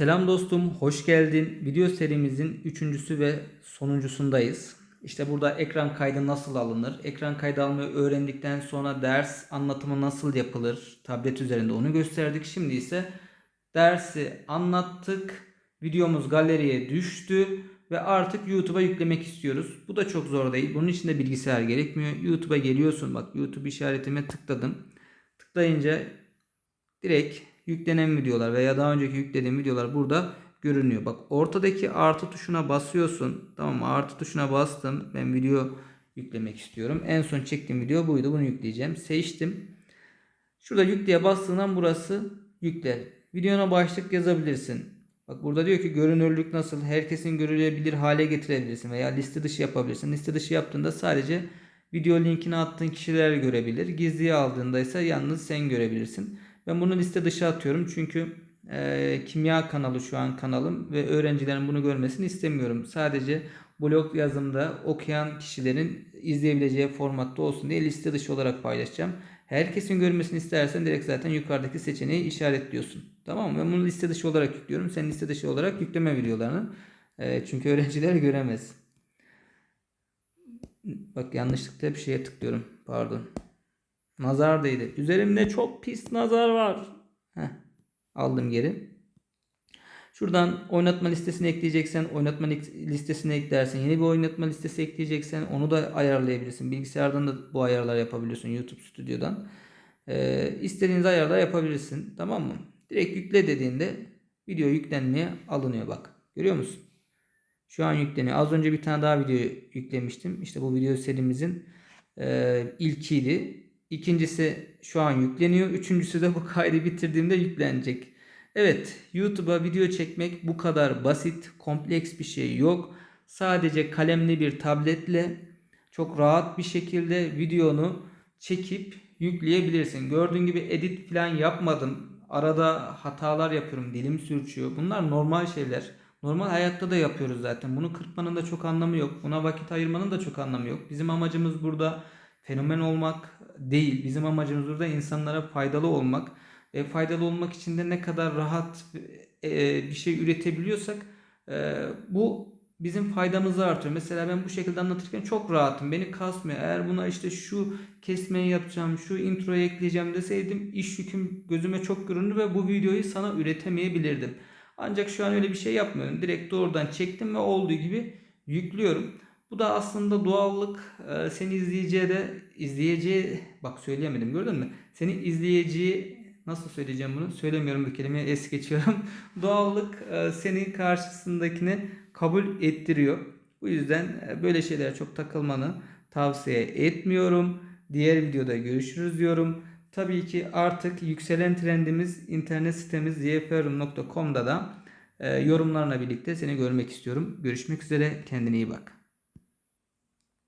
Selam dostum, hoş geldin. Video serimizin üçüncüsü ve sonuncusundayız. İşte burada ekran kaydı nasıl alınır? Ekran kaydı almayı öğrendikten sonra ders anlatımı nasıl yapılır? Tablet üzerinde onu gösterdik. Şimdi ise dersi anlattık. Videomuz galeriye düştü ve artık YouTube'a yüklemek istiyoruz. Bu da çok zor değil. Bunun için de bilgisayar gerekmiyor. YouTube'a geliyorsun. Bak YouTube işaretime tıkladım. Tıklayınca direkt yüklenen videolar veya daha önceki yüklediğim videolar burada görünüyor. Bak ortadaki artı tuşuna basıyorsun. Tamam mı? Artı tuşuna bastım. Ben video yüklemek istiyorum. En son çektiğim video buydu. Bunu yükleyeceğim. Seçtim. Şurada yükleye bastığından burası yükle. Videona başlık yazabilirsin. Bak burada diyor ki görünürlük nasıl? Herkesin görülebilir hale getirebilirsin veya liste dışı yapabilirsin. Liste dışı yaptığında sadece video linkini attığın kişiler görebilir. Gizliye aldığında ise yalnız sen görebilirsin. Ben bunu liste dışı atıyorum çünkü e, kimya kanalı şu an kanalım ve öğrencilerin bunu görmesini istemiyorum. Sadece blog yazımda okuyan kişilerin izleyebileceği formatta olsun diye liste dışı olarak paylaşacağım. Herkesin görmesini istersen direkt zaten yukarıdaki seçeneği işaretliyorsun. Tamam mı? Ben bunu liste dışı olarak yüklüyorum. Sen liste dışı olarak yükleme videolarını. E, çünkü öğrenciler göremez. Bak yanlışlıkla bir şeye tıklıyorum. Pardon. Nazar değdi. Üzerimde çok pis nazar var. Heh. Aldım geri. Şuradan oynatma listesini ekleyeceksen oynatma listesine eklersin. Yeni bir oynatma listesi ekleyeceksen onu da ayarlayabilirsin. Bilgisayardan da bu ayarlar yapabiliyorsun YouTube Studio'dan. Ee, istediğiniz ayarlar yapabilirsin. Tamam mı? Direkt yükle dediğinde video yüklenmeye alınıyor bak. Görüyor musun? Şu an yükleniyor. Az önce bir tane daha video yüklemiştim. İşte bu video serimizin e, ilkiydi. İkincisi şu an yükleniyor. Üçüncüsü de bu kaydı bitirdiğimde yüklenecek. Evet YouTube'a video çekmek bu kadar basit, kompleks bir şey yok. Sadece kalemli bir tabletle çok rahat bir şekilde videonu çekip yükleyebilirsin. Gördüğün gibi edit falan yapmadım. Arada hatalar yapıyorum, dilim sürçüyor. Bunlar normal şeyler. Normal hayatta da yapıyoruz zaten. Bunu kırpmanın da çok anlamı yok. Buna vakit ayırmanın da çok anlamı yok. Bizim amacımız burada fenomen olmak değil. Bizim amacımız burada insanlara faydalı olmak. E, faydalı olmak için de ne kadar rahat e, bir şey üretebiliyorsak e, bu bizim faydamızı artıyor. Mesela ben bu şekilde anlatırken çok rahatım. Beni kasmıyor. Eğer buna işte şu kesmeyi yapacağım, şu introyu ekleyeceğim deseydim iş yüküm gözüme çok göründü ve bu videoyu sana üretemeyebilirdim. Ancak şu an öyle bir şey yapmıyorum. Direkt doğrudan çektim ve olduğu gibi yüklüyorum. Bu da aslında doğallık e, seni izleyeceği de izleyeceği bak söyleyemedim gördün mü? Seni izleyeceği nasıl söyleyeceğim bunu? Söylemiyorum bu kelimeyi es geçiyorum. doğallık e, senin karşısındakini kabul ettiriyor. Bu yüzden e, böyle şeylere çok takılmanı tavsiye etmiyorum. Diğer videoda görüşürüz diyorum. Tabii ki artık yükselen trendimiz internet sitemiz zfrum.com'da da yorumlarla birlikte seni görmek istiyorum. Görüşmek üzere. Kendine iyi bak.